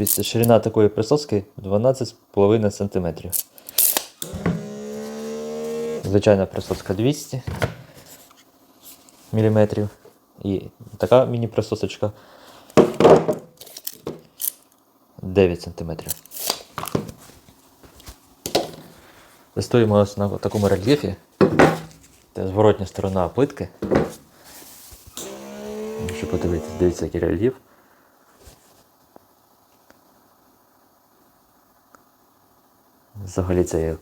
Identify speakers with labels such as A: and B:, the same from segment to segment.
A: Дивіться, ширина такої присоски 12,5 см. Звичайна присоска 200 мм. І така міні-присосочка 9 см. Стоїмо ось на такому рельєфі. Це зворотня сторона плитки. Якщо подивитися, дивіться, який рельєф. Взагалі це як.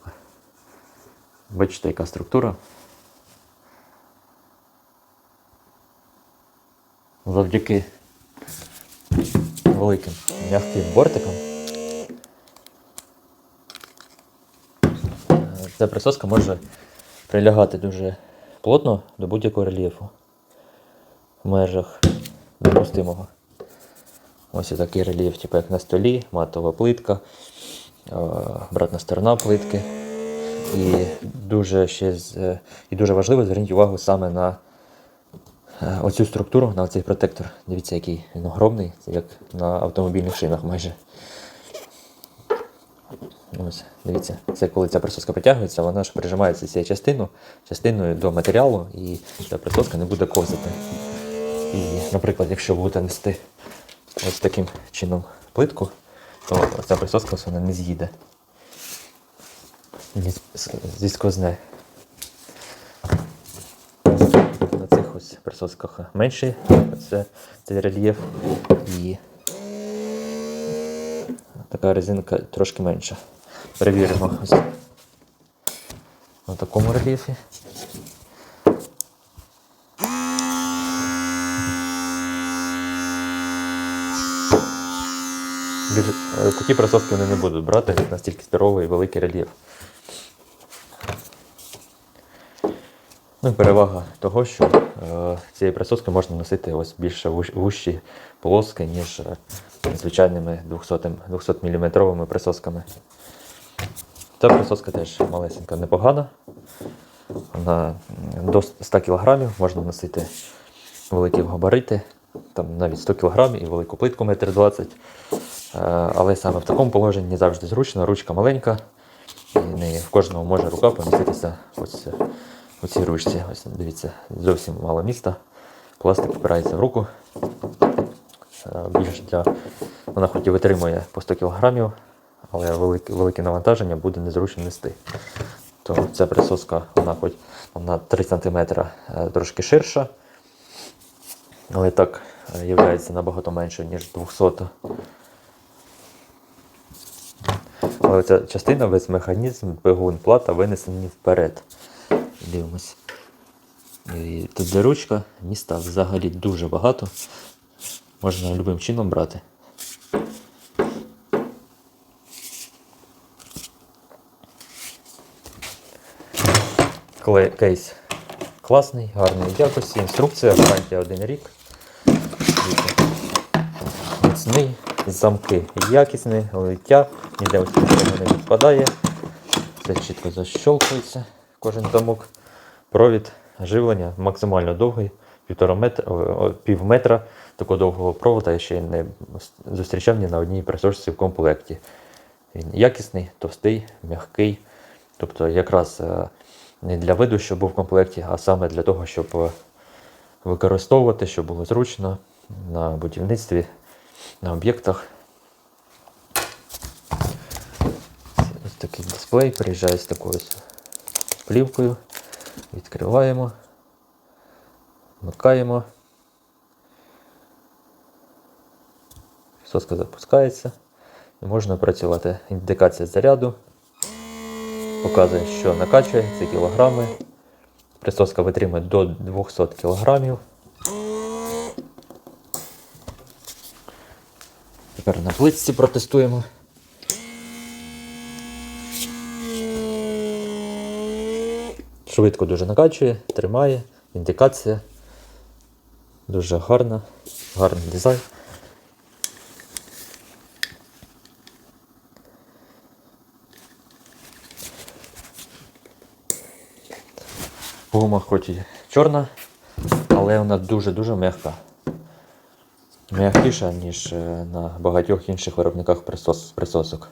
A: Бачите, яка структура. Завдяки великим м'яким бортикам. Ця присоска може прилягати дуже плотно до будь-якого рельєфу в межах допустимого. Ось такий рельєф, типу як на столі, матова плитка, обратна сторона плитки. І дуже ще е, і дуже важливо зверніть увагу саме на е, оцю структуру, на цей протектор. Дивіться, який він огромний, це як на автомобільних шинах майже. Ось, дивіться, це коли ця присоска притягується, вона ж прижимається цією частиною, частиною до матеріалу, і ця присоска не буде ковзати. І, наприклад, якщо будете нести ось таким чином плитку, то ця присоска вона не з'їде. Зіскозне. На цих ось присосках менший це, цей рельєф і така резинка трошки менша. Перевіримо ось на такому рельєфі. Такі присоски вони не будуть брати настільки здоровий і великий рельєф. Ну, перевага того, що е, цієї присоски можна носити ось більше вущі полоски, ніж е, звичайними 200, 200 мм присосками. Ця присоска теж малесенька, непогана. Вона до 100 кг можна носити великі габарити, там навіть 100 кг і велику плитку 1,20 м. Е, Але саме в такому положенні не завжди зручно, ручка маленька, і не в кожного може рука поміститися ось е, у цій ручці. Ось дивіться, зовсім мало міста. Пластик впирається в руку. Е, Більш для... Вона хоч і витримує по 100 кг, але велике, велике навантаження буде незручно нести. То ця присоска, вона хоч на 3 см трошки ширша, але так є набагато менше, ніж 200. Але ця частина, весь механізм, двигун, плата винесені вперед. Дивимось. І тут де ручка, міста взагалі дуже багато. Можна любим чином брати. Кейс класний, гарної якості. Інструкція, гарантія один рік. Міцний, замки якісні, лиття, ніде ось не відпадає. Все чітко защолкується кожен замок. Провід живлення максимально довгий, півтора метра, пів метра такого довгого провода я ще не зустрічав ні на одній присосці в комплекті. Він якісний, товстий, м'який. Тобто якраз е, не для виду, що був в комплекті, а саме для того, щоб е, використовувати, щоб було зручно на будівництві, на об'єктах. Ось такий дисплей приїжджає з такою плівкою. Відкриваємо, вмикаємо. Соска запускається і можна працювати. Індикація заряду. Показує, що накачує, це кілограми. Присоска витримує до 200 кілограмів. Тепер на плитці протестуємо. Швидко дуже накачує, тримає, індикація. Дуже гарна, гарний дизайн. Гума хоч і чорна, але вона дуже-дуже м'яка. М'якіша, ніж е, на багатьох інших виробниках присос, присосок.